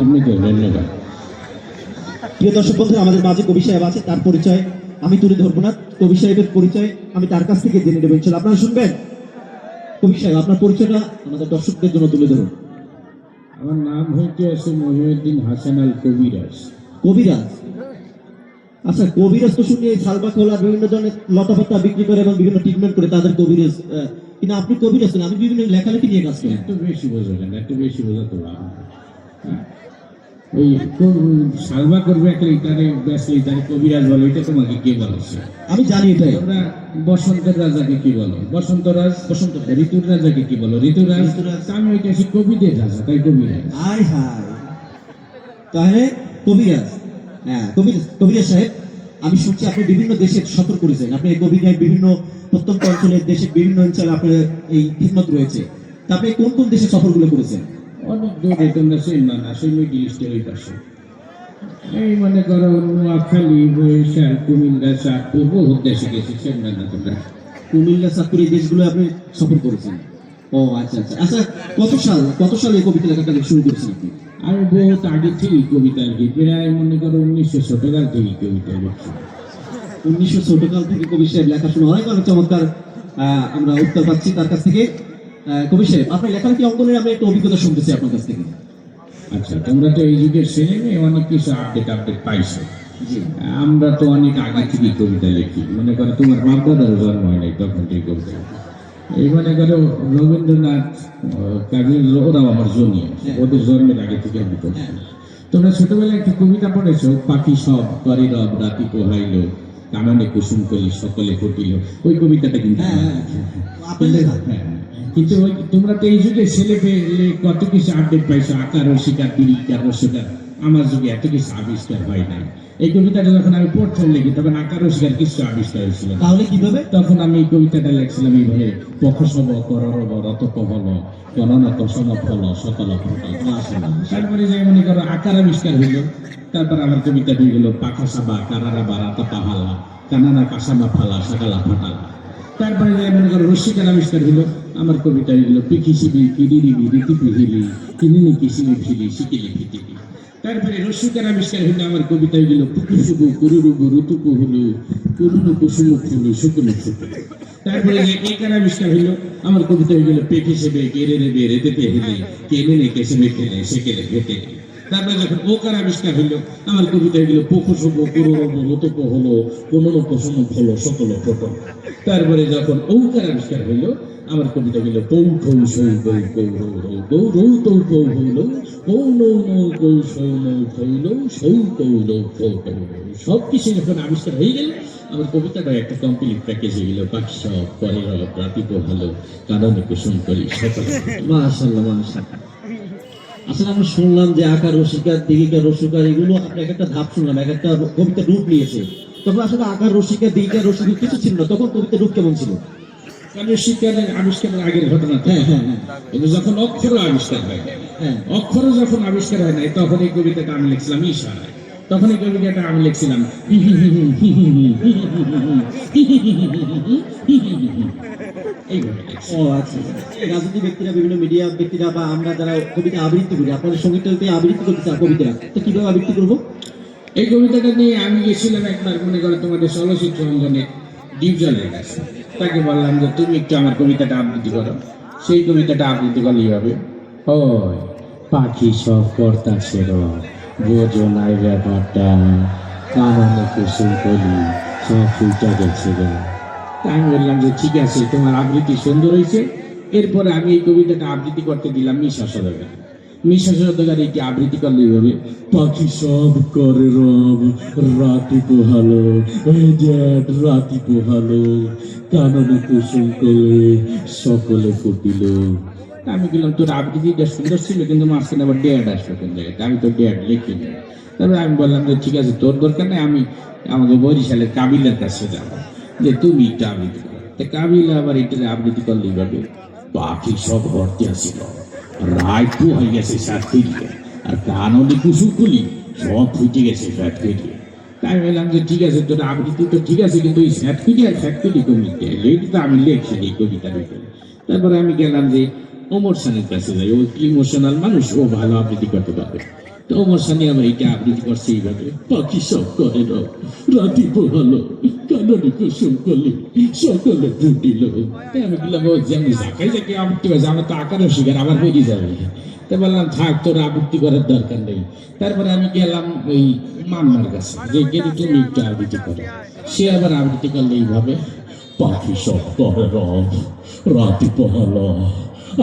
আপনাকে ধন্যবাদ প্রিয় দর্শক বন্ধু আমাদের মাঝে কবি সাহেব আছে তার পরিচয় আমি তুলে ধরবো না। কবি সাহেবের পরিচয় আমি তার কাছ থেকে জেনে নেব ইনশাল্লাহ। আপনারা শুনবেন? কবি সাহেব আপনার পরিচয়টা আমাদের দর্শকদের জন্য তুলে ধরুন। আমার নাম হচ্ছে আছে মহিউদ্দিন হাসান আল কবিরাজ। কবিরাজ? আচ্ছা কবিরাজ তো শুনি সালবা খোলা বিভিন্ন ধরনের লতাপাতা বিক্রি করে এবং বিভিন্ন ট্রিটমেন্ট করে তাদের কবিরাজ কিন্তু আপনি কবিরাজ আমি বিভিন্ন লেখালেখি নিয়ে কাজ করি। একটু বেশি বোঝালেন একটু বেশি বোঝাতে হ্যাঁ। ওই সালমা করবে একটা ব্যাস ইতারে কবিরাজ বলে এটা তোমাকে কে বলেছে আমি জানি এটাই। তোমরা বসন্তের রাজাকে কি বলো? বসন্তরাজ বসন্ত ঋতুর রাজাকে কি বলো? ঋতুরাজ। আমি ওইটা আছি কবিদের রাজা তাই কবিরাজ। হাই হাই তাহলে কবিরাজ। হ্যাঁ কবিরাজ কবিরাজ সাহেব আমি শুনছি আপনি বিভিন্ন দেশে সফর করেছেন। আপনি এই কবিরাজ বিভিন্ন প্রত্যন্ত অঞ্চলের দেশের বিভিন্ন অঞ্চলে আপনার এই খিদমত রয়েছে। তা আপনি কোন কোন দেশে সফরগুলো করেছেন? অনেক দূরে তোমরা সেই না সেই মিডিল ইস্টের ওই পাশে এই মনে করো, নোয়াখালী বরিশাল কুমিল্লা চাঁদপুর বহুত দেশে গেছি সেই না তোমরা। কুমিল্লা চাঁদপুর এই দেশগুলো আপনি সফর করেছেন। ও আচ্ছা আচ্ছা। আচ্ছা কত সাল, কত সালে এই কবিতা লেখাটা শুরু করেছেন আপনি? আমি বহুত আগে থেকেই কবিতা লিখি, প্রায় মনে করো উনিশশো ছোটকাল থেকেই কবিতা লিখছি উনিশশো ছোটকাল থেকে কবি সাহেব লেখাশোনা অনেক অনেক চমৎকার আমরা উত্তর পাচ্ছি তার কাছ থেকে। কবি সাহেব আপনার লেখালেখি অঙ্কনের আমি একটা অভিজ্ঞতা শুনতেছি আপনার কাছ থেকে? আচ্ছা তোমরা তো এই যুগের ছেলে অনেক কিছু আপডেট আপডেট পাইছো। আমরা তো অনেক আগে থেকেই কবিতা লিখি। মনে করো তোমার বাপ দাদার জন্ম হয় নাই তখন থেকে কবিতা এই মনে করো রবীন্দ্রনাথ কাজী ওরাও আমার হ্যাঁ। ওদের জন্মের আগে থেকে আমি করছি তোমরা ছোটবেলায় একটা কবিতা পড়েছো? পাখি সব করে রব রাতি পোহাইল। কাননে কুসুম করি সকলে ফুটিল। ওই কবিতাটা কিন্তু হ্যাঁ, হ্যাঁ, হ্যাঁ, কিন্তু ওই তোমরা তো এই যুগে ছেলে পেলে কত কিছু আপডেট পাইছো আকার শিকার তিরিকার রসিকার আমার যুগে এত কিছু আবিষ্কার হয় নাই। এই কবিতাটা যখন আমি প্রথম লিখি তখন আকার রসিকার কিছু আবিষ্কার হয়েছিল। তাহলে কীভাবে? তখন আমি এই কবিতাটা লিখছিলাম এইভাবে পক্ষসব কররব রতপহল গণনত সমফল সকল ফল তারপরে যে মনে করো আকার আবিষ্কার হইল তারপর আমার কবিতা হয়ে গেল পাখা সাবা কারারা বারাতা পাহালা কানানা কাসামা ফালা সাকালা ফাটালা। তারপরে যে মনে করো রসিকার আবিষ্কার হইল আমার কবিতা কিরিরিবি রীতি পিহিলি কিনিনি ফিলি শিকিলি ফিটিলি তারপরে রসিকার আবিষ্কার হইল আমার কবিতা হয়ে গেল পুকুসুবু কুরুরুবু ঋতুকু হলু কুরুনু কুসুমু ফুলু শুকুনু ফুটু তারপরে একার আবিষ্কার হইল আমার কবিতা হয়ে গেল, পেট হিসেবে কেড়ে নেবে রেতে পেহেলে কেনে নে কেসে মেটে মেটেলে সেকেলে ঘেটে তারপরে যখন ওকার আবিষ্কার হইল আমার কবিতা হয়ে গেল পকুসুব কুরুরব রতপ হলো কোনো কুসুম হলো সকল ফটো তারপরে যখন ঔকার আবিষ্কার হইল আমার কবিতা হইল পৌ ঠৌ সৌ গৌ গৌ রৌ রৌ গৌ রৌ তৌ পৌ হইল কৌ নৌ নৌ গৌ সৌ নৌ ফৌল সৌ কৌ লৌ ফৌ কৌ সব কিছু যখন আবিষ্কার হয়ে গেল। আমার কবিতাটা একটা কমপ্লিট প্যাকেজ হয়ে গেল। পাখি সব পরে রব রাতিপ ভালো কারণে কুসুম করি সকলে। মাশাল্লাহ মাশাল্লাহ আসলে আমরা শুনলাম যে আকার রসিকার, দিঘিকার রসিকার, এগুলো আপনি এক একটা ধাপ শুনলাম, এক একটা কবিতা রূপ নিয়েছে। তখন আসলে আকার রসিকার, দিঘিকার রসিকার কিছু ছিল না, তখন কবিতা রূপ কেমন ছিল? কারণ আবিষ্কারের আগের ঘটনা হ্যাঁ হ্যাঁ হ্যাঁ কিন্তু যখন অক্ষর আবিষ্কার হয় হ্যাঁ অক্ষর যখন আবিষ্কার হয় নাই তখন এই কবিতাটা আমি লিখছিলাম ইশারায় তখন এই কবিতাটা আমি লিখছিলাম ও আচ্ছা রাজনীতি ব্যক্তিরা বিভিন্ন মিডিয়া ব্যক্তিরা বা আমরা যারা কবিতা আবৃত্তি করি আপনাদের সঙ্গীতটা আবৃত্তি করতে চান কবিতা তো কীভাবে আবৃত্তি করব এই কবিতাটা নিয়ে আমি গেছিলাম একবার মনে করো তোমাদের চলচ্চিত্র অঙ্গনে ডিপজলের কাছে তাকে বললাম যে, তুমি একটু আমার কবিতাটা আবৃত্তি করো। সেই কবিতাটা আবৃত্তি করলে হবে? ওই পাখি সব কর্তা বোঝো নাই ব্যাপারটা, কারণে কুসুম কলি সব ফুলটা গেছে আমি বললাম যে, ঠিক আছে, তোমার আবৃত্তি সুন্দর হয়েছে। এরপরে আমি এই কবিতাটা আবৃত্তি করতে দিলাম মিশা সদাগর মিশা সদাগর এটি আবৃত্তি করলেই হবে পাখি সব করে রব, রাতি পোহালো জ্যাঠ রাতি পোহালো, কাননে কুসুম করে সকলে ফুটিল। আমি বললাম, তোর আবৃত্তিটা সুন্দর ছিল, কিন্তু মাঝখানে আবার ডেয়াড আসলো কোন জায়গায় আমি তো ডেয়াড লিখিনি তারপরে আমি বললাম যে, ঠিক আছে, তোর দরকার নেই, আমি আমাকে বরিশালের কাবিলার কাছে যাব, যে তুমি এটা আবৃত্তি করো। তা কাবিলা আবার এটা আবৃত্তি করলে ভাবে পাখি সব ভর্তি আসিল তো হয়ে গেছে সাত ফিরিয়ে আর কাননে কুসুম খুলি সব ফুটে গেছে ফ্যাট ফিরিয়ে তাই বললাম যে ঠিক আছে, তোর আবৃত্তি তো ঠিক আছে, কিন্তু ওই স্যাট ফিরি আর ফ্যাট ফিরি কমিতে এইটা তো আমি লেখছি এই কবিতার ভিতরে তারপরে আমি গেলাম যে ওমর সানের কাছে যাই। ও ইমোশনাল মানুষ, ও ভালো আবৃত্তি করতে পারবে। তো ওমর সানি আবার এইটা আবৃত্তি করছে এইভাবে। পাখি সব করে না। রাতি পোহালো কাননে কুসুম করলে, সকালে ফুটিল আমি বললাম, ও যেমন যাকাই যাকে আবৃত্তি করেছে, আমার তো আকারের শিকার, আবার বেরিয়ে যাবে। তা বললাম, থাক, তোর আবৃত্তি করার দরকার নেই। তারপরে আমি গেলাম ওই মান্নার কাছে, যে গেলে তুমি একটু আবৃত্তি করো। সে আবার আবৃত্তি করলে এইভাবে, পাখি সব করে রব রাতি পোহালো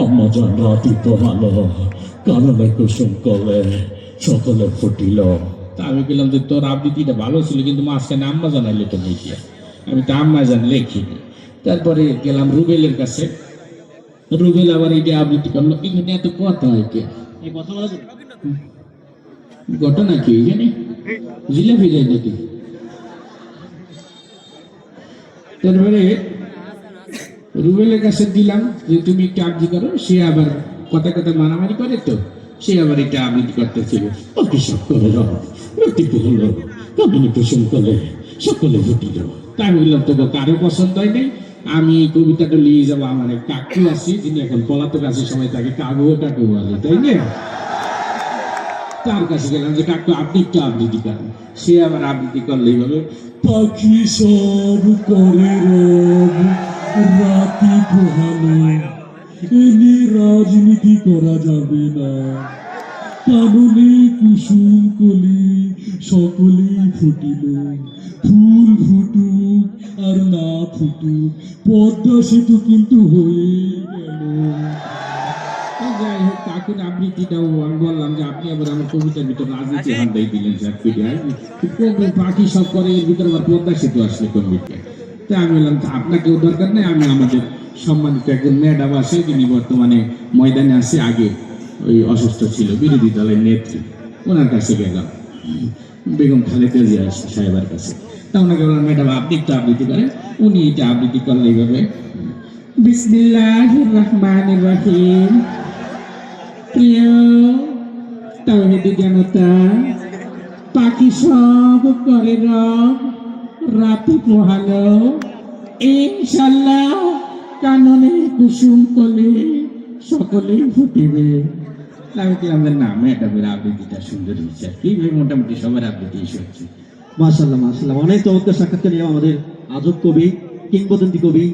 আম্মা যান রাতি পোহালো কাননে কুসুম করলে। সকলে ফুটিল তা আমি বললাম যে তোর আবৃত্তিটা ভালো ছিল কিন্তু মাঝখানে আম্মা জানাইলে তো নেই আমি তো আম্মা জান লেখিনি। তারপরে গেলাম রুবেলের কাছে। রুবেল আবার এইটা আবৃত্তি করল এখানে এত কথা হয় কে? ঘটনা কি জানি জিলাপি যায় নাকি? তারপরে রুবেলের কাছে দিলাম যে তুমি একটু আবৃত্তি করো সে আবার কথা কথা মারামারি করে তো। সে আবার এটা আবৃত্তি করতেছিল। ওকে রতি হলো। কামিনী কুসুম করলে সকলে ফুটিল তাই বললাম তো কারও পছন্দ হয় নাই? আমি এই কবিতাটা নিয়ে যাব, আমার এক কাকু আছি, যিনি এখন পলাতক আছে, সবাই তাকে কাকু কাকু বলে, তাই না? তার কাছে গেলাম যে, কাকু, আপনি একটু আবৃত্তি করেন। সে আবার আবৃত্তি করলে এইভাবে, পাখি সব করে রাতি পোহালো এনে রাজনীতি করা যাবে না। কাননে কুসুম কলি সকলেই ফুটিল। ফুল ফুটুক আর না ফুটুক পদ্মা সেতু কিন্তু হয়ে গেল। যাই হোক কাকুর আবৃত্তিটাও আমি বললাম যে আপনি আবার আমার কবিতার ভিতর রাজনীতি হান্দাই দিলেন স্যার পিডিয়ায় বাকি সব করে এর ভিতরে আবার পদ্মা সেতু আসলে কোন তা আমি বললাম আপনাকেও দরকার নেই আমি আমাদের সম্মানিত একজন ম্যাডাম আছে যিনি বর্তমানে ময়দানে আছে, আগে ওই অসুস্থ ছিল, বিরোধী দলের নেত্রী। ওনার কাছে গেলাম। বেগম খালেদা জিয়া সাহেবের কাছে। তা ওনাকে বললাম, ম্যাডাম, আপনি একটু আবৃত্তি করেন। উনি এটা আবৃত্তি করলে এইভাবে বিসমিল্লাহ রহমান রহিম। প্রিয় জনতা, পাখি সব করে রাতে পোহালো ইনশাল্লাহ কাননে কুসুম কলে সকলেই ফুটিবে। আমি বললাম যে না ম্যাডামের আবৃত্তিটা সুন্দর হয়েছে আর কি মোটামুটি সবার আবৃত্তি শুনছি মাশাল্লাহ মাশাল্লাহ অনেক চমৎকার সাক্ষাৎকার নিলাম আমাদের আজব কবি কিংবদন্তি কবি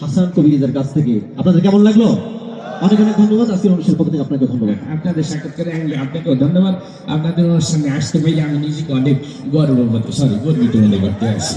হাসান কাছ থেকে। আপনাদের কেমন লাগল? অনেক অনেক ধন্যবাদ। আজকের অনুষ্ঠানের পক্ষ থেকে আপনাকে ধন্যবাদ। আপনাদের সাক্ষাৎকারে আমি আপনাকেও ধন্যবাদ। আপনাদের অনুষ্ঠানে আসতে পাইলে আমি নিজেকে অনেক গর্ব সরি গর্বিত মনে করতে আছি